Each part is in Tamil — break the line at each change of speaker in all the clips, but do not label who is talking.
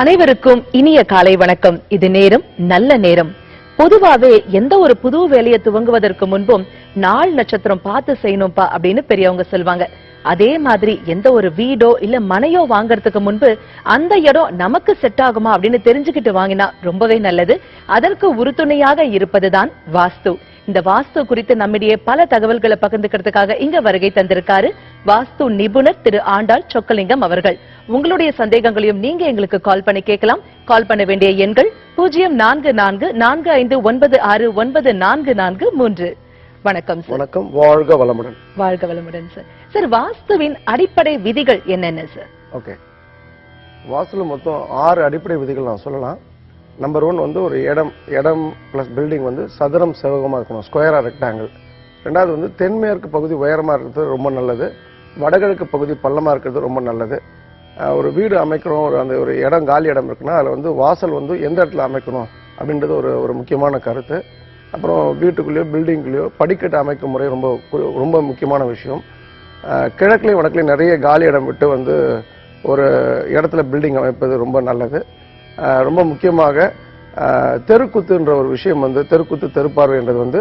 அனைவருக்கும் இனிய காலை வணக்கம். இது நேரம் நல்ல நேரம். பொதுவாவே எந்த ஒரு புது வேலையை துவங்குவதற்கு முன்பும் நாள் நட்சத்திரம் பார்த்து செய்யணும்பா அப்படின்னு பெரியவங்க சொல்லுவாங்க அதே மாதிரி எந்த ஒரு வீடோ இல்ல மனையோ வாங்கறதுக்கு முன்பு அந்த இடம் நமக்கு செட் ஆகுமா அப்படின்னு தெரிஞ்சுக்கிட்டு வாங்கினா ரொம்பவே நல்லது. அதற்கு உறுதுணையாக இருப்பதுதான் வாஸ்து. இந்த வாஸ்து குறித்து நம்மிடையே பல தகவல்களை பகிர்ந்துக்கிறதுக்காக இங்க வருகை தந்திருக்காரு வாஸ்து நிபுணர் திரு ஆண்டாள் சொக்கலிங்கம் அவர்கள். உங்களுடைய சந்தேகங்களையும் நீங்க எங்களுக்கு கால் பண்ணி கேட்கலாம். கால் பண்ண வேண்டிய எண்கள் பூஜ்ஜியம் நான்கு நான்கு நான்கு ஐந்து ஒன்பது ஆறு ஒன்பது நான்கு நான்கு மூன்று. வணக்கம் சார்
வணக்கம். வாழ்க வளமுடன்.
வாழ்க வளமுடன் சார் சார் வாஸ்துவின் அடிப்படை விதிகள் என்னென்ன சார்
ஓகே. வாஸ்துல மொத்தம் ஆறு அடிப்படை விதிகள் நான் சொல்லலாம். நம்பர் ஒன் வந்து ஒரு இடம் இடம் ப்ளஸ் பில்டிங் வந்து சதுரம் செவகமாக இருக்கணும். ஸ்கொயரா ரெக்டாங்கிள் ரெண்டாவது வந்து தென்மேற்கு பகுதி உயரமாக இருக்கிறது ரொம்ப நல்லது. வடகிழக்கு பகுதி பள்ளமாக இருக்கிறது ரொம்ப நல்லது. ஒரு வீடு அமைக்கிறோம் ஒரு அந்த ஒரு இடம் காலி இடம் இருக்குன்னா அதில் வந்து வாசல் வந்து எந்த இடத்துல அமைக்கணும் அப்படின்றது ஒரு ஒரு முக்கியமான கருத்து. அப்புறம் வீட்டுக்குள்ளேயோ பில்டிங்குள்ளேயோ படிக்கட்டு அமைக்கும் முறை ரொம்ப ரொம்ப முக்கியமான விஷயம். கிழக்குலேயும் கிழக்குலையும் வடக்குலையும் நிறைய காலி இடம் விட்டு வந்து ஒரு இடத்துல பில்டிங் அமைப்பது ரொம்ப நல்லது. ரொம்ப முக்கியமாக தெருக்குத்துன்ற தெருக்கூத்துன்ற ஒரு விஷயம் வந்து தெருக்கூத்து தெருப்பார்வைன்றது வந்து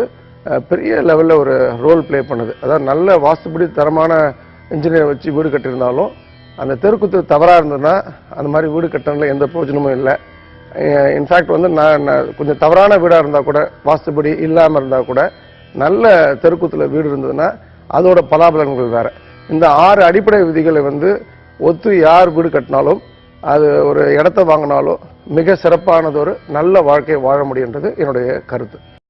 பெரிய லெவலில் ஒரு ரோல் ப்ளே பண்ணுது. அதாவது நல்ல வாஸ்துபடி தரமான இன்ஜினியர் வச்சு வீடு கட்டியிருந்தாலும் அந்த தெருக்குத்து தவறாக இருந்ததுன்னா அந்த மாதிரி வீடு கட்டுறதுல எந்த பிரயோஜனமும் இல்லை. இன்ஃபேக்ட் வந்து நான் கொஞ்சம் தவறான வீடாக இருந்தால் கூட வாஸ்துபடி இல்லாமல் இருந்தால் கூட நல்ல தெருக்குத்தில் வீடு இருந்ததுன்னா அதோட பலாபலன்கள் வேறு. இந்த ஆறு அடிப்படை விதிகளை வந்து ஒத்து யார் வீடு கட்டினாலும் அது ஒரு இடத்த வாங்கினாலும் மிக சிறப்பானதொரு நல்ல வாழ்க்கையை வாழ முடியுன்றது என்னுடைய கருத்து.